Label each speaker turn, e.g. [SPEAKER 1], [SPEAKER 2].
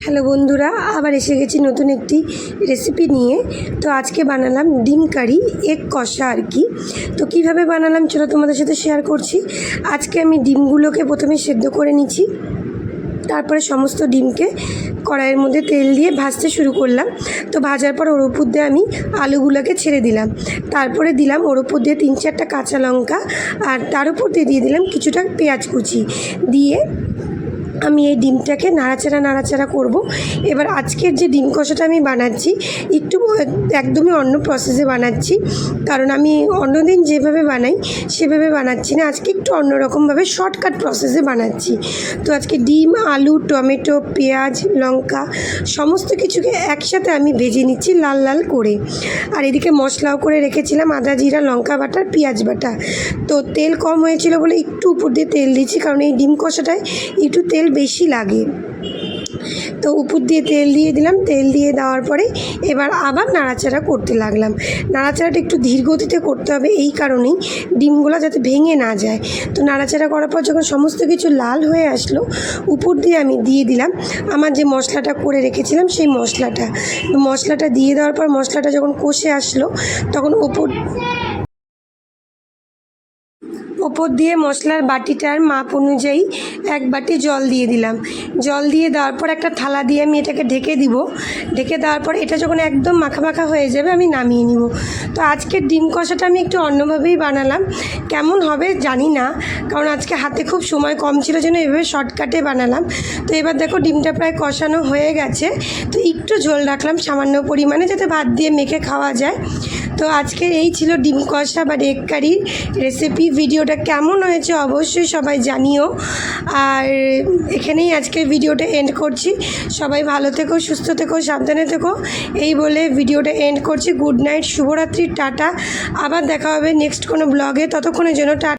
[SPEAKER 1] Hello বন্ধুরা, আবার এসে গেছি নতুন একটি রেসিপি নিয়ে। তো আজকে বানালাম ডিম কারি, এগ কষা আর কি। তো কীভাবে বানালাম চলো তোমাদের সাথে শেয়ার করছি। আজকে আমি ডিমগুলোকে প্রথমে সেদ্ধ করে নিচ্ছি। তারপরে সমস্ত ডিমকে কড়াইয়ের মধ্যে তেল দিয়ে ভাজতে শুরু করলাম। তো ভাজার পর ওর উপর দিয়ে আমি আলুগুলোকে ছেড়ে দিলাম। তারপরে দিলাম ওর উপর দিয়ে তিন চারটা কাঁচা লঙ্কা আর তার উপর দিয়ে দিয়ে দিলাম কিছুটা পেঁয়াজ কুচি। দিয়ে আমি এই ডিমটাকে নাড়াচাড়া নাড়াচাড়া করব। এবার আজকের যে ডিম কষাটা আমি বানাচ্ছি, একটু একদমই অন্য প্রসেসে বানাচ্ছি। কারণ আমি অন্যদিন যেভাবে বানাই, সেভাবে বানাচ্ছি না। আজকে একটু অন্যরকমভাবে শর্টকাট প্রসেসে বানাচ্ছি। তো আজকে ডিম, আলু, টমেটো, পেঁয়াজ, লঙ্কা, সমস্ত কিছুকে একসাথে আমি ভেজে নিচ্ছি লাল লাল করে। আর এদিকে মশলাও করে রেখেছিলাম, আদা, জিরা, লঙ্কা বাটা, পেঁয়াজ বাটা। তো তেল কম হয়েছিল বলে একটু উপর দিয়ে তেল দিচ্ছি, কারণ এই ডিম কষাটায় একটু তেল বেশি লাগে। তো উপর দিয়ে তেল দিয়ে দিলাম, তেল দিয়ে দেওয়ার পরে এবার আবার নাড়াচাড়া করতে লাগলাম। নাড়াচাড়াটা একটু ধীর গতিতে করতে হবে এই কারণেই ডিমগুলো যাতে ভেঙে না যায়। তো নাড়াচাড়া করার পর যখন সমস্ত কিছু লাল হয়ে আসলো, উপর দিয়ে আমি দিয়ে দিলাম আমার যে মশলাটা করে রেখেছিলাম সেই মশলাটা। মশলাটা দিয়ে দেওয়ার পর মশলাটা যখন কষে আসলো, তখন ওপর ওপর দিয়ে মশলার বাটিটার মাপ অনুযায়ী এক বাটি জল দিয়ে দিলাম। জল দিয়ে দেওয়ার পর একটা থালা দিয়ে আমি এটাকে ঢেকে দিব। ঢেকে দেওয়ার পর এটা যখন একদম মাখা মাখা হয়ে যাবে আমি নামিয়ে নিব। তো আজকের ডিম কষাটা আমি একটু অন্যভাবেই বানালাম। কেমন হবে জানি না, কারণ আজকে হাতে খুব সময় কম ছিল জন্য এভাবে শর্টকাটে বানালাম। তো এবার দেখো ডিমটা প্রায় কষানো হয়ে গেছে। তো একটু ঝোল রাখলাম সামান্য পরিমাণে যাতে ভাত দিয়ে মেখে খাওয়া যায়। তো আজকের এই ছিল ডিম কষা বা এগ কারির রেসিপি ভিডিওটা কেমন হয়েছে অবশ্যই সবাই জানিও। আর এখানেই আজকের ভিডিওটা এন্ড করছি। সবাই ভালো থেকো, সুস্থ থেকো, সাবধানে থেকো। এই বলে ভিডিওটা এন্ড করছি। গুড নাইট, শুভরাত্রি, টাটা। আবার দেখা হবে নেক্সট কোনো ব্লগে ততক্ষণের জন্য টাটা